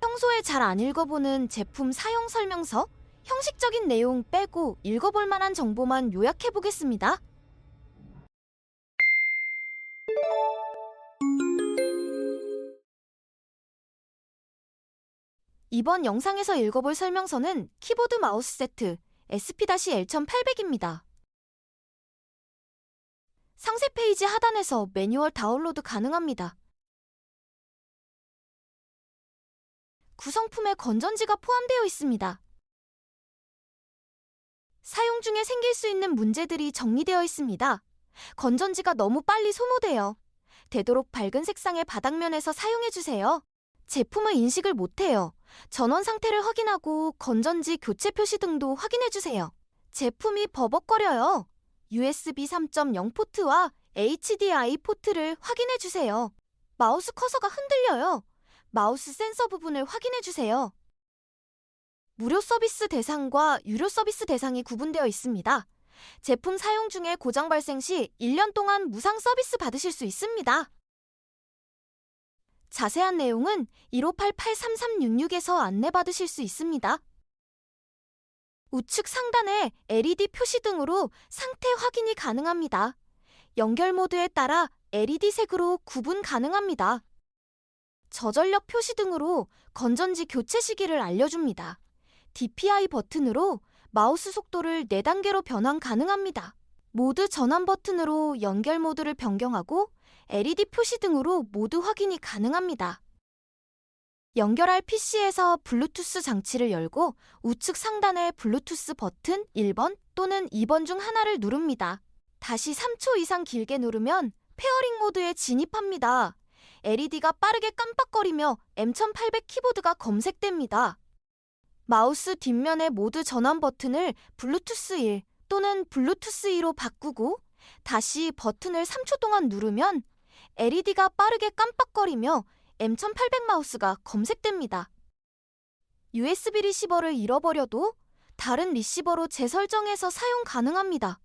평소에 잘 안 읽어보는 제품 사용 설명서, 형식적인 내용 빼고 읽어볼 만한 정보만 요약해 보겠습니다. 이번 영상에서 읽어볼 설명서는 키보드 마우스 세트 SP-L1800입니다. 상세 페이지 하단에서 매뉴얼 다운로드 가능합니다. 구성품에 건전지가 포함되어 있습니다. 사용 중에 생길 수 있는 문제들이 정리되어 있습니다. 건전지가 너무 빨리 소모돼요. 되도록 밝은 색상의 바닥면에서 사용해주세요. 제품을 인식을 못해요. 전원 상태를 확인하고 건전지 교체 표시 등도 확인해주세요. 제품이 버벅거려요. USB 3.0 포트와 HDI 포트를 확인해주세요. 마우스 커서가 흔들려요. 마우스 센서 부분을 확인해 주세요. 무료 서비스 대상과 유료 서비스 대상이 구분되어 있습니다. 제품 사용 중에 고장 발생 시 1년 동안 무상 서비스 받으실 수 있습니다. 자세한 내용은 1588-3366에서 안내받으실 수 있습니다. 우측 상단에 LED 표시 등으로 상태 확인이 가능합니다. 연결 모드에 따라 LED 색으로 구분 가능합니다. 저전력 표시 등으로 건전지 교체 시기를 알려줍니다. DPI 버튼으로 마우스 속도를 4단계로 변환 가능합니다. 모드 전환 버튼으로 연결 모드를 변경하고 LED 표시 등으로 모드 확인이 가능합니다. 연결할 PC에서 블루투스 장치를 열고 우측 상단의 블루투스 버튼 1번 또는 2번 중 하나를 누릅니다. 다시 3초 이상 길게 누르면 페어링 모드에 진입합니다. LED가 빠르게 깜빡거리며 M1800 키보드가 검색됩니다. 마우스 뒷면의 모드 전환 버튼을 블루투스 1 또는 블루투스 2로 바꾸고 다시 버튼을 3초 동안 누르면 LED가 빠르게 깜빡거리며 M1800 마우스가 검색됩니다. USB 리시버를 잃어버려도 다른 리시버로 재설정해서 사용 가능합니다.